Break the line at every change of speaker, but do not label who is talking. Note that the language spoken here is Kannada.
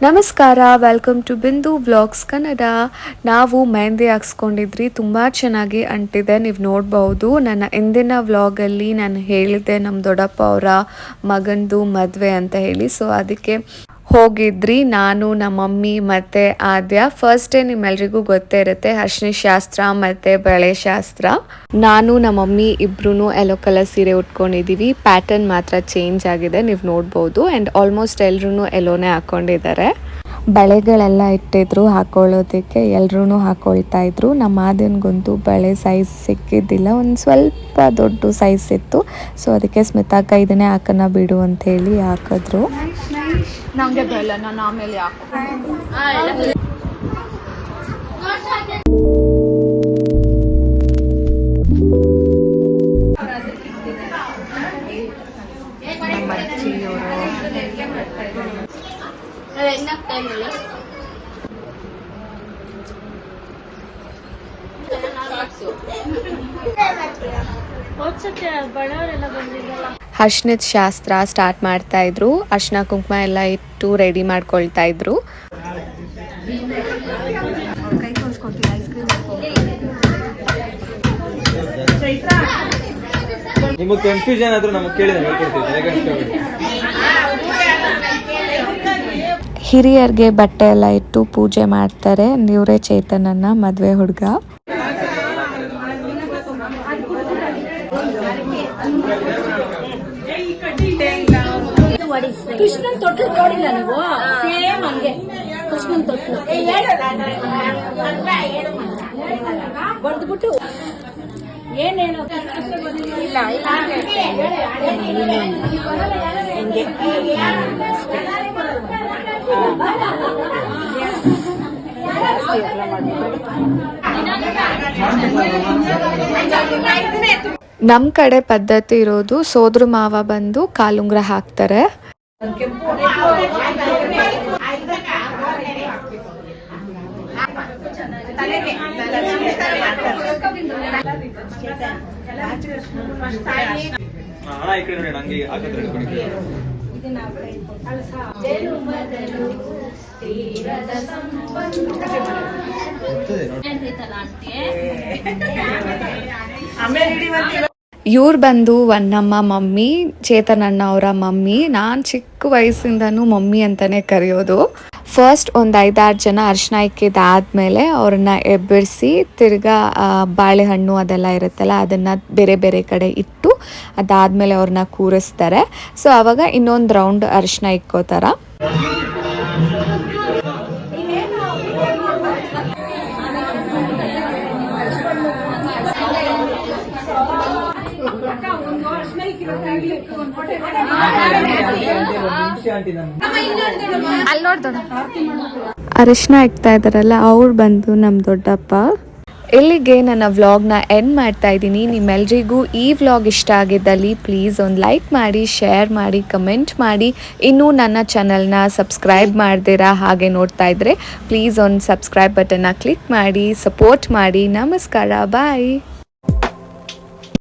ನಮಸ್ಕಾರ welcome to Bindu vlogs Kannada ನಾವು ಮೆಹಂದಿ ಹಾಕ್ಸ್ಕೊಂಡಿದ್ರಿ, ತುಂಬ ಚೆನ್ನಾಗಿ ಅಂಟಿದೆ, ನೀವು ನೋಡ್ಬೋದು. ನನ್ನ ಹಿಂದಿನ ವ್ಲಾಗಲ್ಲಿ ನಾನು ಹೇಳಿದ್ದೆ ನಮ್ಮ ದೊಡ್ಡಪ್ಪ ಅವರ ಮಗನದು ಮದುವೆ ಅಂತ ಹೇಳಿ. ಸೊ ಅದಕ್ಕೆ ಹೋಗಿದ್ರಿ, ನಾನು, ನಮ್ಮ ಮಮ್ಮಿ, ಮತ್ತು ಆದ್ಯ. ಫಸ್ಟ್ ಡೇ ನಿಮ್ಮೆಲ್ರಿಗೂ ಗೊತ್ತೇ ಇರುತ್ತೆ ಅರ್ಶಿನ ಶಾಸ್ತ್ರ ಮತ್ತು ಬಳೆ ಶಾಸ್ತ್ರ. ನಾನು, ನಮ್ಮ ಮಮ್ಮಿ ಇಬ್ರು ಎಲ್ಲೋ ಕಲರ್ ಸೀರೆ ಉಟ್ಕೊಂಡಿದ್ದೀವಿ ಪ್ಯಾಟರ್ನ್ ಮಾತ್ರ ಚೇಂಜ್ ಆಗಿದೆ, ನೀವು ನೋಡ್ಬೋದು. ಆ್ಯಂಡ್ ಆಲ್ಮೋಸ್ಟ್ ಎಲ್ಲರೂ ಎಲ್ಲೋನೇ ಹಾಕ್ಕೊಂಡಿದ್ದಾರೆ ಬಳೆಗಳೆಲ್ಲ ಇಟ್ಟಿದ್ರು, ಹಾಕೊಳ್ಳೋದಕ್ಕೆ ಎಲ್ರೂ ಹಾಕೊಳ್ತಾ ಇದ್ರು. ನಮ್ಮ ಆದ್ಯನ್ಗಂತೂ ಬಳೆ ಸೈಜ್ ಸಿಕ್ಕಿದ್ದಿಲ್ಲ, ಒಂದು ಸ್ವಲ್ಪ ದೊಡ್ಡ ಸೈಜ್ ಇತ್ತು. ಸೊ ಅದಕ್ಕೆ ಸ್ಮಿತಾಕ ಇದನ್ನೇ ಹಾಕೋಣ ಬಿಡು ಅಂತ ಹೇಳಿ ಹಾಕಿದ್ರು.
ನಂಗೆ ಬೇಡ ನಾನು ಆಮೇಲೆ ಯಾಕೋ
ಬಡವರೆಲ್ಲ ಅಜ್ಜಿಯವರು ಅರ್ಶಿನದ ಶಾಸ್ತ್ರ ಸ್ಟಾರ್ಟ್ ಮಾಡ್ತಾ ಇದ್ರು. ಅರ್ಶನ ಕುಂಕುಮ ಎಲ್ಲ ಇಟ್ಟು ರೆಡಿ ಮಾಡ್ಕೊಳ್ತಾ ಇದ್ರು.
ನಿಮಗೆ ಕನ್ಫ್ಯೂಷನ್ ಆದ್ರೂ ನಮಗೆ ಕೇಳಿದ್ರೆ ಹೇಳ್ಕೊಡ್ತೀವಿ
ಹಿರಿಯರಿಗೆ ಬಟ್ಟೆ ಎಲ್ಲ ಇಟ್ಟು ಪೂಜೆ ಮಾಡ್ತಾರೆ. ನೀವ್ರೆ ಚೇತನನ್ನ ಮದ್ವೆ ಹುಡುಗ.
ಕೃಷ್ಣನ್ ತೊಟ್ಲು ನೋಡಿಲ್ಲ ನೀವು? ಸೇಮ್ ಹಂಗೆ. ಕೃಷ್ಣನ್ ತೊಟ್ಲು ಬಡ್ದ್ಬಿಟ್ಟು ಏನೇನು. ಇಲ್ಲ ಹಿಂಗೆ
ನಮ್ ಕಡೆ ಪದ್ಧತಿ ಇರೋದು ಸೋದ್ರ ಮಾವ ಬಂದು ಕಾಲುಂಗ್ರ ಹಾಕ್ತಾರೆ. ಇವ್ರು ಬಂದು ಒನ್ನಮ್ಮ ಮಮ್ಮಿ ಚೇತನಣ್ಣ ಅವರ ಮಮ್ಮಿ. ನಾನು ಚಿಕ್ಕ ವಯಸ್ಸಿಂದನೂ ಮಮ್ಮಿ ಅಂತಾನೆ ಕರೆಯೋದು. ಫಸ್ಟ್ ಒಂದು ಐದಾರು ಜನ ಅರಿಶಿನ ಇಕ್ಕಿದಾದ್ಮೇಲೆ ಅವ್ರನ್ನ ಎಬ್ಬರಿಸಿ ತಿರ್ಗಾ ಬಾಳೆಹಣ್ಣು ಅದೆಲ್ಲ ಇರುತ್ತಲ್ಲ, ಅದನ್ನು ಬೇರೆ ಬೇರೆ ಕಡೆ ಇಟ್ಟು ಅದಾದಮೇಲೆ ಅವ್ರನ್ನ ಕೂರಿಸ್ತಾರೆ. ಸೊ ಅವಾಗ ಇನ್ನೊಂದು ರೌಂಡ್ ಅರಿಶಿನ ಇಕ್ಕೋತಾರ. ಅರಿಶಿನ ಇಕ್ತಾ ಇದಾರಲ್ಲ ಅವ್ರು ಬಂದು ನಮ್ಮ ದೊಡ್ಡಪ್ಪ. ಇಲ್ಲಿಗೆ ನನ್ನ ವ್ಲಾಗ್ನ ಎಂಡ್ ಮಾಡ್ತಾ ಇದ್ದೀನಿ. ನಿಮ್ಮೆಲ್ರಿಗೂ ಈ ವ್ಲಾಗ್ ಇಷ್ಟ ಆಗಿದ್ದಲ್ಲಿ ಪ್ಲೀಸ್ ಒಂದು ಲೈಕ್ ಮಾಡಿ ಶೇರ್ ಮಾಡಿ ಕಮೆಂಟ್ ಮಾಡಿ. ಇನ್ನೂ ನನ್ನ ಚಾನಲ್ನ ಸಬ್ಸ್ಕ್ರೈಬ್ ಮಾಡ್ದಿರಾ ಹಾಗೆ ನೋಡ್ತಾ ಇದ್ರೆ ಪ್ಲೀಸ್ ಒಂದು ಸಬ್ಸ್ಕ್ರೈಬ್ ಬಟನ್ನ ಕ್ಲಿಕ್ ಮಾಡಿ ಸಪೋರ್ಟ್ ಮಾಡಿ. ನಮಸ್ಕಾರ ಬಾಯ್